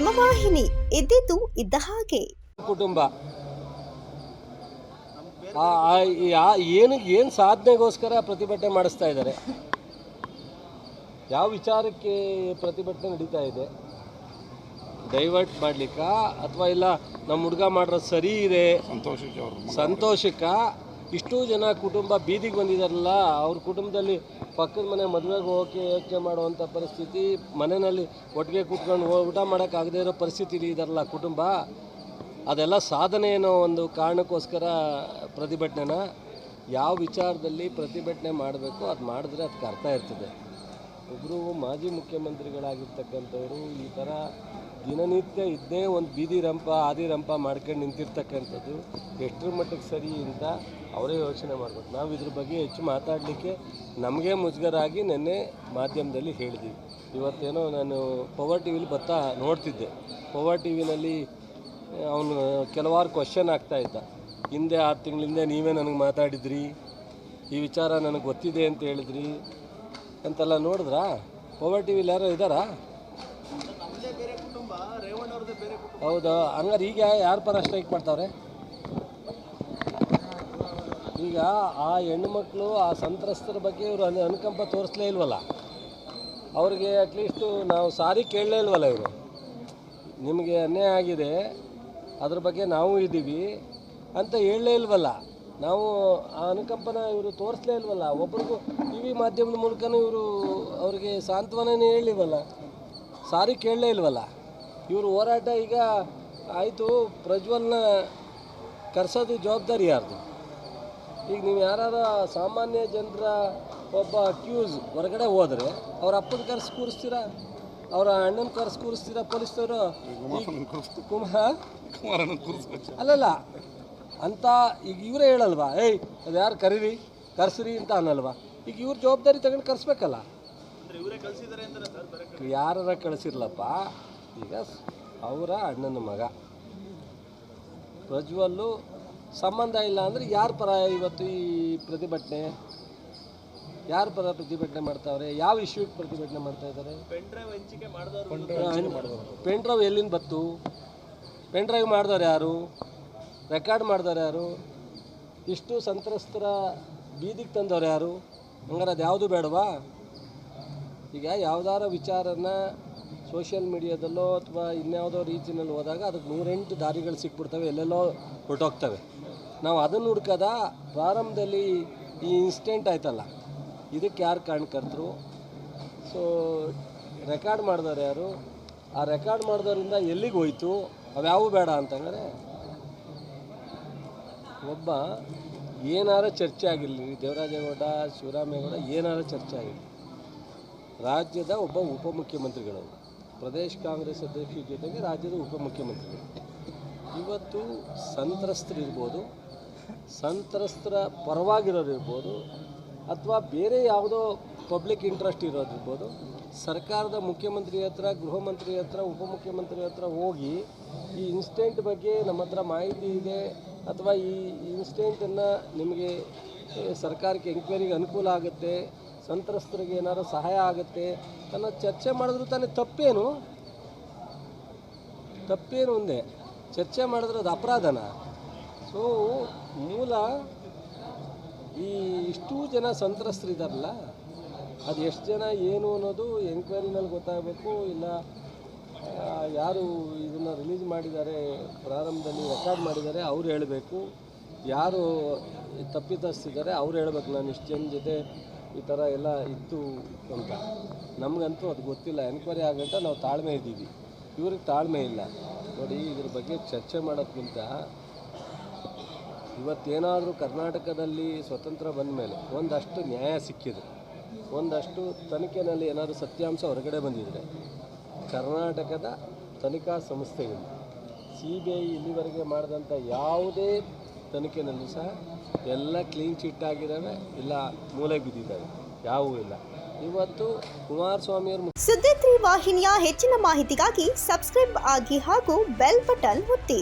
ಹಿಮವಾಹಿನಿ ಇದ್ದಿದ್ದು ಇದ್ದ ಹಾಗೆ. ಕುಟುಂಬ. ಆ- ಆ- ಯಾ- ಏನು ಏನು ಸಾಧನೆಗೋಸ್ಕರ ಪ್ರತಿಭಟನೆ ಮಾಡಿಸ್ತಾ ಇದ್ದಾರೆ? ಯಾವ ವಿಚಾರಕ್ಕೆ ಪ್ರತಿಭಟನೆ ನಡೀತಾ ಇದೆ? ಡೈವರ್ಟ್ ಮಾಡ್ಲಿಕ್ಕ ಅಥವಾ ಇಲ್ಲ ನಮ್ಮ ಹುಡುಗ ಮಾಡಿರೋದು ಸರಿ ಇದೆ? ಸಂತೋಷಕ್ಕೆ ಸಂತೋಷಕ್ಕ ಇಷ್ಟೂ ಜನ ಕುಟುಂಬ ಬೀದಿಗೆ ಬಂದಿದಾರಲ್ಲ ಅವ್ರ ಕುಟುಂಬದಲ್ಲಿ ಪಕ್ಕದ ಮನೆ ಮದುವೆಗೆ ಹೋಗೋಕ್ಕೆ ಯೋಚನೆ ಮಾಡುವಂಥ ಪರಿಸ್ಥಿತಿ, ಮನೆಯಲ್ಲಿ ಒಟ್ಟಿಗೆ ಕೂತ್ಕೊಂಡು ಹೋಗಿ ಊಟ ಮಾಡೋಕ್ಕಾಗದೇ ಇರೋ ಪರಿಸ್ಥಿತಿ ಇದಾರಲ್ಲ ಕುಟುಂಬ. ಅದೆಲ್ಲ ಸಾಧನೆ ಅನ್ನೋ ಒಂದು ಕಾರಣಕ್ಕೋಸ್ಕರ ಪ್ರತಿಭಟನೆನ ಯಾವ ವಿಚಾರದಲ್ಲಿ ಪ್ರತಿಭಟನೆ ಮಾಡಬೇಕು, ಅದು ಮಾಡಿದ್ರೆ ಅದಕ್ಕೆ ಅರ್ಥ ಇರ್ತದೆ. ಒಬ್ಬರು ಮಾಜಿ ಮುಖ್ಯಮಂತ್ರಿಗಳಾಗಿರ್ತಕ್ಕಂಥವ್ರು ಈ ಥರ ದಿನನಿತ್ಯ ಇದ್ದೇ ಒಂದು ಬೀದಿ ರಂಪ, ಆದಿ ರಂಪ ಮಾಡ್ಕೊಂಡು ನಿಂತಿರ್ತಕ್ಕಂಥದ್ದು ಎಷ್ಟರ ಮಟ್ಟಿಗೆ ಸರಿ ಅಂತ ಅವರೇ ಯೋಚನೆ ಮಾಡಬೇಕು. ನಾವು ಇದ್ರ ಬಗ್ಗೆ ಹೆಚ್ಚು ಮಾತಾಡಲಿಕ್ಕೆ ನಮಗೆ ಮುಜುಗರಾಗಿ ನೆನ್ನೆ ಮಾಧ್ಯಮದಲ್ಲಿ ಹೇಳಿದ್ವಿ. ಇವತ್ತೇನೋ ನಾನು ಪವರ್ ಟಿ ವಿಲಿ ಬರ್ತಾ ನೋಡ್ತಿದ್ದೆ. ಪವರ್ ಟಿ ವಿನಲ್ಲಿ ಅವನು ಕೆಲವಾರು ಕ್ವಶನ್ ಆಗ್ತಾ ಇದ್ದ. ಹಿಂದೆ ಆರು ತಿಂಗಳಿಂದ ನೀವೇ ನನಗೆ ಮಾತಾಡಿದ್ರಿ, ಈ ವಿಚಾರ ನನಗೆ ಗೊತ್ತಿದೆ ಅಂತ ಹೇಳಿದ್ರಿ ಅಂತೆಲ್ಲ ನೋಡಿದ್ರಾ? ಪವರ್ ಟಿ ವಿಲಿ ಯಾರೋ ಇದ್ದಾರಾ ಹೌದಾ ಹಂಗಾರೆ ಈಗ ಯಾರ ಪರ ಸ್ಟ್ರೈಕ್ ಮಾಡ್ತಾವ್ರೆ? ಈಗ ಆ ಹೆಣ್ಮಕ್ಳು, ಆ ಸಂತ್ರಸ್ತರ ಬಗ್ಗೆ ಇವರು ಅನು, ಅನುಕಂಪ ತೋರಿಸ್ಲೇ ಇಲ್ವಲ್ಲ? ಅವ್ರಿಗೆ ಅಟ್ಲೀಸ್ಟು ನಾವು ಸಾರಿ ಕೇಳಲೇ ಇಲ್ವಲ್ಲ ಇವರು? ನಿಮಗೆ ಅನ್ಯಾಯ ಆಗಿದೆ, ಅದ್ರ ಬಗ್ಗೆ ನಾವು ಇದ್ದೀವಿ ಅಂತ ಹೇಳಲೇ ಇಲ್ವಲ್ಲ? ನಾವು ಆ ಅನುಕಂಪನ ಇವರು ತೋರಿಸ್ಲೇ ಇಲ್ವಲ್ಲ? ಒಬ್ರಿಗೂ ಟಿ ವಿ ಮಾಧ್ಯಮದ ಮೂಲಕನೂ ಇವರು ಅವ್ರಿಗೆ ಸಾಂತ್ವನನೇ ಹೇಳಿಲ್ವಲ್ಲ? ಸಾರಿ ಕೇಳಲೇ ಇಲ್ವಲ್ಲ? ಇವರು ಹೋರಾಟ ಈಗ ಆಯಿತು. ಪ್ರಜ್ವಲ್ನ ಕರ್ಸೋದು ಜವಾಬ್ದಾರಿ ಯಾರ್ದು? ಈಗ ನೀವು ಯಾರಾರ ಸಾಮಾನ್ಯ ಜನರ ಒಬ್ಬ ಅಕ್ಯೂಸ್ ಹೊರಗಡೆ ಹೋದರೆ ಅವ್ರ ಅಪ್ಪನ ಕರ್ಸಿ ಕೂರಿಸ್ತೀರಾ? ಅವರ ಅಣ್ಣನ ಕರ್ಸಿ ಕೂರಿಸ್ತೀರಾ ಪೊಲೀಸ್ನವರು? ಅಲ್ಲಲ್ಲ ಅಂತ ಈಗ ಇವರೇ ಹೇಳಲ್ವಾ? ಏಯ್ ಅದು ಯಾರು ಕರೀರಿ? ಕರ್ಸ್ರಿ ಅಂತ ಅನ್ನಲ್ವಾ? ಈಗ ಇವ್ರ ಜವಾಬ್ದಾರಿ ತಗೊಂಡು ಕರ್ಸ್ಬೇಕಲ್ಲ. ಯಾರ ಕಳಿಸಿರ್ಲಪ್ಪ? ಈಗ ಅವರ ಅಣ್ಣನ ಮಗ. ಪ್ರಜ್ವಲ್ಲು ಸಂಬಂಧ ಇಲ್ಲ ಅಂದರೆ ಯಾರ ಪರ ಇವತ್ತು ಈ ಪ್ರತಿಭಟನೆ? ಯಾರ ಪರ ಪ್ರತಿಭಟನೆ ಮಾಡ್ತಾವ್ರೆ? ಯಾವ ಇಶ್ಯೂಗೆ ಪ್ರತಿಭಟನೆ ಮಾಡ್ತಾ ಇದ್ದಾರೆ? ಪೆನ್ ಡ್ರೈವ್ ಎಲ್ಲಿಂದ ಬತ್ತು ಪೆನ್ ಡ್ರೈವ್ ಮಾಡಿದವ್ರು ಯಾರು? ರೆಕಾರ್ಡ್ ಮಾಡಿದವ್ರು ಯಾರು? ಇಷ್ಟು ಸಂತ್ರಸ್ತರ ಬೀದಿಗೆ ತಂದವ್ರು ಯಾರು? ಹಂಗಾರೆ ಅದು ಯಾವುದು ಬೇಡವಾ? ಈಗ ಯಾವುದಾರ ವಿಚಾರನ ಸೋಷಿಯಲ್ ಮೀಡಿಯಾದಲ್ಲೋ ಅಥವಾ ಇನ್ಯಾವುದೋ ರೀತಿಯಲ್ಲಿ ಹೋದಾಗ ಅದಕ್ಕೆ ನೂರೆಂಟು ದಾರಿಗಳು ಸಿಕ್ಬಿಡ್ತವೆ, ಎಲ್ಲೆಲ್ಲೋ ಹೊರಟೋಗ್ತವೆ. ನಾವು ಅದನ್ನು ಹುಡ್ಕದ ಪ್ರಾರಂಭದಲ್ಲಿ ಈ ಇನ್ಸ್ಟೆಂಟ್ ಆಯ್ತಲ್ಲ, ಇದಕ್ಕೆ ಯಾರು ಕಾರಣಕರ್ತರು? ಸೊ ರೆಕಾರ್ಡ್ ಮಾಡಿದವ್ರು ಯಾರು? ಆ ರೆಕಾರ್ಡ್ ಮಾಡಿದವರಿಂದ ಎಲ್ಲಿಗೆ ಹೋಯ್ತು? ಅವ್ಯಾವು ಬೇಡ ಅಂತಂದರೆ, ಒಬ್ಬ ಏನಾರ ಚರ್ಚೆ ಆಗಿರಲಿ, ದೇವರಾಜೇಗೌಡ, ಶಿವರಾಮೇಗೌಡ ಏನಾರ ಚರ್ಚೆ ಆಗಿರಲಿ, ರಾಜ್ಯದ ಒಬ್ಬ ಉಪಮುಖ್ಯಮಂತ್ರಿಗಳು ಪ್ರದೇಶ್ ಕಾಂಗ್ರೆಸ್ ಅಧ್ಯಕ್ಷ ಜೊತೆಗೆ ರಾಜ್ಯದ ಉಪಮುಖ್ಯಮಂತ್ರಿಗಳು ಇವತ್ತು ಸಂತ್ರಸ್ತರಿರ್ಬೋದು ಸಂತ್ರಸ್ತರ ಪರವಾಗಿರೋರು ಇರ್ಬೋದು, ಅಥವಾ ಬೇರೆ ಯಾವುದೋ ಪಬ್ಲಿಕ್ ಇಂಟ್ರೆಸ್ಟ್ ಇರೋದಿರ್ಬೋದು ಸರ್ಕಾರದ ಮುಖ್ಯಮಂತ್ರಿ ಹತ್ರ, ಗೃಹ ಮಂತ್ರಿ ಹತ್ರ ಉಪಮುಖ್ಯಮಂತ್ರಿ ಹತ್ರ ಹೋಗಿ ಈ ಇನ್ಸಿಡೆಂಟ್ ಬಗ್ಗೆ ನಮ್ಮ ಹತ್ರ ಮಾಹಿತಿ ಇದೆ, ಅಥವಾ ಈ ಇನ್ಸಿಡೆಂಟನ್ನು ನಿಮಗೆ, ಸರ್ಕಾರಕ್ಕೆ ಎಂಕ್ವೈರಿಗೆ ಅನುಕೂಲ ಆಗುತ್ತೆ ಸಂತ್ರಸ್ತರಿಗೆ ಏನಾದ್ರು ಸಹಾಯ ಆಗುತ್ತೆ? ತನ್ನ ಚರ್ಚೆ ಮಾಡಿದ್ರು ತಾನೇ ತಪ್ಪೇನು? ತಪ್ಪೇನು ಒಂದೇ? ಚರ್ಚೆ ಮಾಡಿದ್ರೆ ಅದು ಅಪರಾಧನ? ಸೊ ಮೂಲ ಈ ಇಷ್ಟು ಜನ ಸಂತ್ರಸ್ತರಿದಾರಲ್ಲ, ಅದು ಎಷ್ಟು ಜನ, ಏನು ಅನ್ನೋದು ಎಂಕ್ವೈರಿನಲ್ಲಿ ಗೊತ್ತಾಗಬೇಕು. ಇಲ್ಲ ಯಾರು ಇದನ್ನು ರಿಲೀಸ್ ಮಾಡಿದ್ದಾರೆ, ಪ್ರಾರಂಭದಲ್ಲಿ ರೆಕಾರ್ಡ್ ಮಾಡಿದ್ದಾರೆ, ಅವ್ರು ಹೇಳಬೇಕು. ಯಾರು ತಪ್ಪಿತಸ್ತಿದ್ದಾರೆ ಅವ್ರು ಹೇಳ್ಬೇಕು. ನಾನು ಇಷ್ಟು ಜನ ಜೊತೆ ಈ ಥರ ಎಲ್ಲ ಇತ್ತು ಅಂತ. ನಮಗಂತೂ ಅದು ಗೊತ್ತಿಲ್ಲ. ಎನ್ಕ್ವೈರಿ ಆಗಂಟ ನಾವು ತಾಳ್ಮೆ ಇದ್ದೀವಿ. ಇವ್ರಿಗೆ ತಾಳ್ಮೆ ಇಲ್ಲ. ನೋಡಿ, ಇದ್ರ ಬಗ್ಗೆ ಚರ್ಚೆ ಮಾಡೋದ್ಕಿಂತ ಇವತ್ತೇನಾದರೂ ಕರ್ನಾಟಕದಲ್ಲಿ ಸ್ವತಂತ್ರ ಬಂದ ಮೇಲೆ ಒಂದಷ್ಟು ನ್ಯಾಯ ಸಿಕ್ಕಿದೆ ಒಂದಷ್ಟು ತನಿಖೆನಲ್ಲಿ ಏನಾದರೂ ಸತ್ಯಾಂಶ ಹೊರಗಡೆ ಬಂದಿದ್ರೆ, ಕರ್ನಾಟಕದ ತನಿಖಾ ಸಂಸ್ಥೆಗಳು ಸಿ ಬಿ ಐ ಇಲ್ಲಿವರೆಗೆ ಮಾಡಿದಂಥ ಯಾವುದೇ ತನಿಖೆನಲ್ಲೂ ಸಹ ಎಲ್ಲ ಕ್ಲೀನ್ ಚಿಟ್ ಆಗಿದ್ದಾವೆ, ಇಲ್ಲ ಮೂಲೆ ಬಿದ್ದಿದ್ದಾವೆ, ಯಾವುವೂ ಇಲ್ಲ. ಇವತ್ತು ಕುಮಾರಸ್ವಾಮಿಯವರು ಸುದ್ದಿ ವಾಹಿನಿಯ ಹೆಚ್ಚಿನ ಮಾಹಿತಿಗಾಗಿ ಸಬ್ಸ್ಕ್ರೈಬ್ ಆಗಿ ಹಾಗೂ ಬೆಲ್ ಬಟನ್ ಒತ್ತಿ.